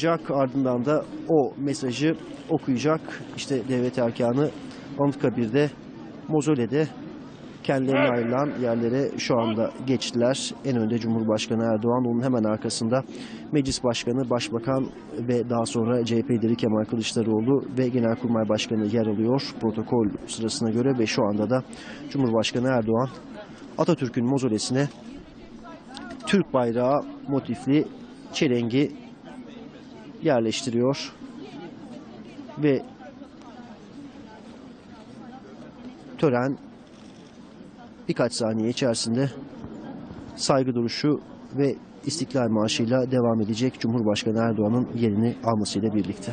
Jack ardından da o mesajı okuyacak. İşte devlet erkanı Anıtkabir'de, Mozole'de kendilerine ayrılan yerlere şu anda geçtiler. En önde Cumhurbaşkanı Erdoğan, onun hemen arkasında Meclis Başkanı, Başbakan ve daha sonra CHP lideri Kemal Kılıçdaroğlu ve Genelkurmay Başkanı yer alıyor protokol sırasına göre ve şu anda da Cumhurbaşkanı Erdoğan Atatürk'ün mozolesine Türk bayrağı motifli çelengi yerleştiriyor ve tören birkaç saniye içerisinde saygı duruşu ve İstiklal Marşı'yla devam edecek Cumhurbaşkanı Erdoğan'ın yerini almasıyla birlikte.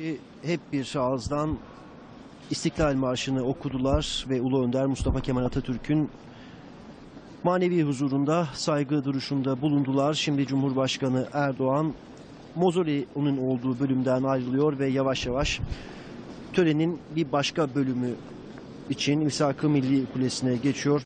Ki hep bir ağızdan İstiklal Marşı'nı okudular ve Ulu Önder Mustafa Kemal Atatürk'ün manevi huzurunda saygı duruşunda bulundular. Şimdi Cumhurbaşkanı Erdoğan Mozole'nin olduğu bölümden ayrılıyor ve yavaş yavaş törenin bir başka bölümü için İshak-ı Milli Kulesi'ne geçiyor.